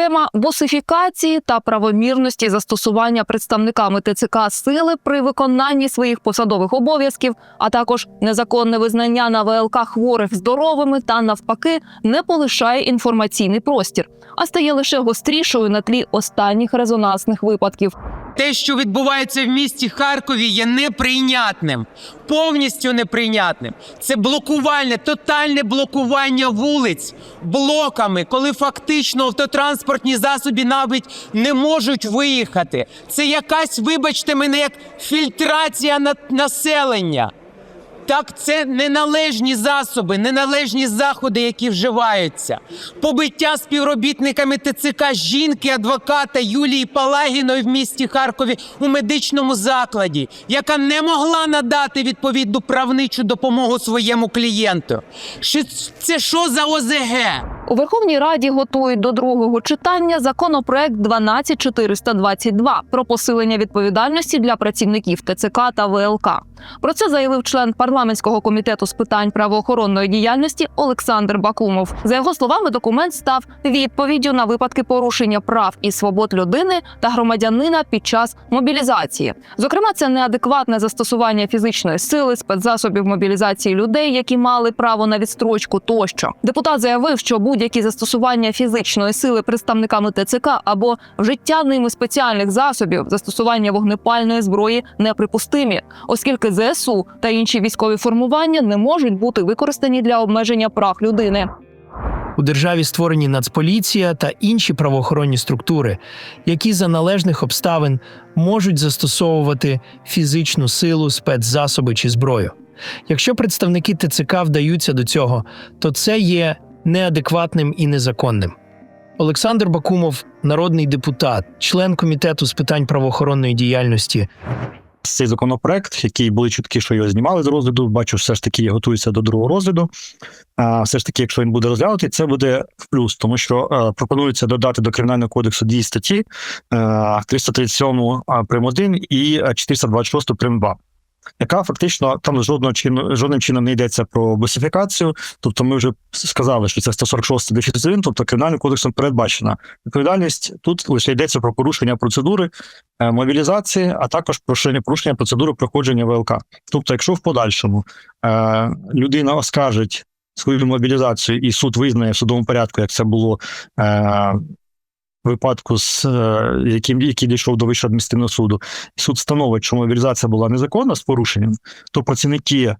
Тема босифікації та правомірності застосування представниками ТЦК сили при виконанні своїх посадових обов'язків, а також незаконне визнання на ВЛК хворих здоровими та навпаки не полишає інформаційний простір, а стає лише гострішою на тлі останніх резонансних випадків. Те, що відбувається в місті Харкові, є неприйнятним, повністю неприйнятним. Це блокувальне, тотальне блокування вулиць блоками, коли фактично автотранспортні засоби навіть не можуть виїхати. Це якась, вибачте мене, як фільтрація на- населення. Так, це неналежні засоби, неналежні заходи, які вживаються. Побиття співробітниками ТЦК жінки, адвоката Юлії Палагіної в місті Харкові у медичному закладі, яка не могла надати відповідну правничу допомогу своєму клієнту. Це що за ОЗГ? У Верховній Раді готують до другого читання законопроект 12422 про посилення відповідальності для працівників ТЦК та ВЛК. Про це заявив член парламентського комітету з питань правоохоронної діяльності Олександр Бакумов. За його словами, документ став відповіддю на випадки порушення прав і свобод людини та громадянина під час мобілізації. Зокрема, це неадекватне застосування фізичної сили, спецзасобів мобілізації людей, які мали право на відстрочку тощо. Депутат заявив, що будь-які застосування фізичної сили представниками ТЦК або вжиття ними спеціальних засобів застосування вогнепальної зброї неприпустимі, оскільки ЗСУ та інші військові формування не можуть бути використані для обмеження прав людини. У державі створені Нацполіція та інші правоохоронні структури, які за належних обставин можуть застосовувати фізичну силу, спецзасоби чи зброю. Якщо представники ТЦК вдаються до цього, то це є неадекватним і незаконним. Олександр Бакумов, народний депутат, член комітету з питань правоохоронної діяльності, цей законопроект, який були чутки, що його знімали з розгляду. Бачу, все ж таки готується до другого розгляду. А все ж таки, якщо він буде розглянутий, це буде в плюс, тому що е, пропонується додати до кримінального кодексу дві статті: е, 337 прим. 1 і е, 426 прим. 2. Яка фактично там жодного чину, жодним чином не йдеться про босифікацію. Тобто, ми вже сказали, що це 146 дефіс 1, тобто кримінальним кодексом передбачена відповідальність. Тут лише йдеться про порушення процедури е, мобілізації, а також порушення порушення процедури проходження ВЛК. Тобто, якщо в подальшому е, людина оскаржить свою мобілізацію, і суд визнає в судовому порядку, як це було е, випадку, з е, яким який дійшов до вищого адміністративного суду, суд встановить, що мобілізація була незаконна з порушенням, то працівники.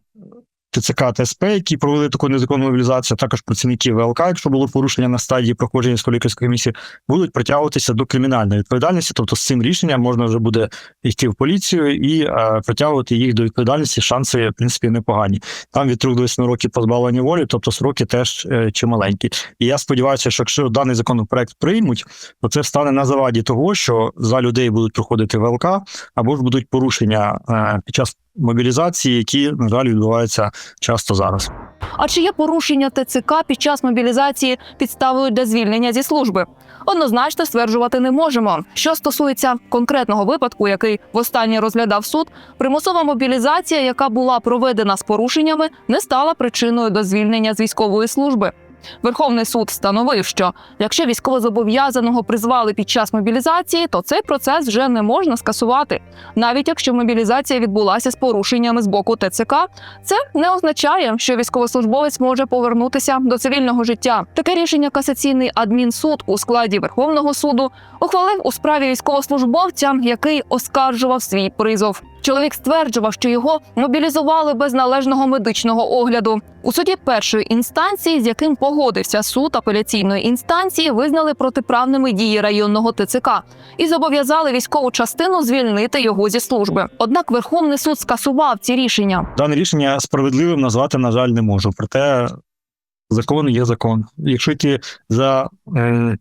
ТЦК та СП, які провели таку незаконну мобілізацію, також працівники ВЛК, якщо було порушення на стадії проходження військово-лікарської комісії, будуть притягуватися до кримінальної відповідальності. Тобто з цим рішенням можна вже буде йти в поліцію і е, притягувати їх до відповідальності. Шанси, в принципі, непогані. Там від 3 до 8 років позбавлення волі, тобто сроки теж е, чималенькі. І я сподіваюся, що якщо даний законопроект приймуть, то це стане на заваді того, що за людей будуть проходити ВЛК, або ж будуть порушення е, під час мобілізації, які на жаль відбуваються часто зараз. А чи є порушення ТЦК під час мобілізації підставою для звільнення зі служби? Однозначно стверджувати не можемо. Що стосується конкретного випадку, який востаннє розглядав суд, примусова мобілізація, яка була проведена з порушеннями, не стала причиною до звільнення з військової служби. Верховний суд встановив, що якщо військовозобов'язаного призвали під час мобілізації, то цей процес вже не можна скасувати. Навіть якщо мобілізація відбулася з порушеннями з боку ТЦК, це не означає, що військовослужбовець може повернутися до цивільного життя. Таке рішення касаційний адмінсуд у складі Верховного суду ухвалив у справі військовослужбовця, який оскаржував свій призов. Чоловік стверджував, що його мобілізували без належного медичного огляду. У суді першої інстанції, з яким погодився суд апеляційної інстанції, визнали протиправними дії районного ТЦК і зобов'язали військову частину звільнити його зі служби. Однак Верховний суд скасував ці рішення. Дане рішення справедливим назвати, на жаль, не можу. Проте закон є закон. Якщо йти за е,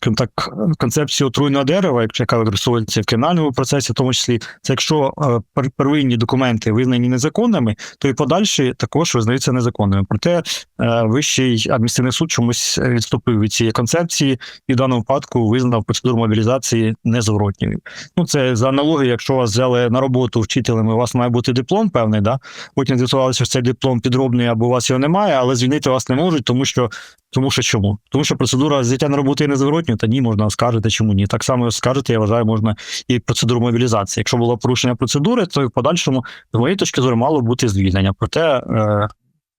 скажімо так, концепцію отруйного дерева, яка використовується в кримінальному процесі, в тому числі, це якщо е, первинні документи визнані незаконними, то і подальші також визнаються незаконними. Проте е, вищий адміністративний суд чомусь відступив від цієї концепції і в даному випадку визнав процедуру мобілізації незворотньою. Ну це за аналогією, якщо вас взяли на роботу вчителем, у вас має бути диплом певний, да потім з'ясувалося, що цей диплом підробний або у вас його немає, але звільнити вас не можуть, тому що Тому що чому? Тому що процедура зняття на роботи є незворотньою, та ні, можна оскаржити, чому ні. Так само скажете, я вважаю, можна і процедуру мобілізації. Якщо було порушення процедури, то і в подальшому, з моєї точки зору, мало бути звільнення. Проте е,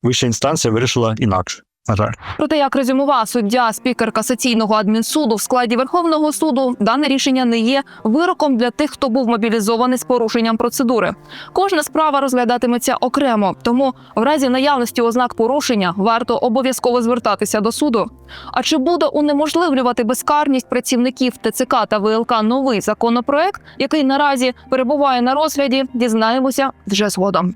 вища інстанція вирішила інакше. На жаль. Проте, як резюмував суддя спікер касаційного адмінсуду в складі Верховного суду, дане рішення не є вироком для тих, хто був мобілізований з порушенням процедури. Кожна справа розглядатиметься окремо, тому в разі наявності ознак порушення варто обов'язково звертатися до суду. А чи буде унеможливлювати безкарність працівників ТЦК та ВЛК новий законопроект, який наразі перебуває на розгляді, дізнаємося вже згодом.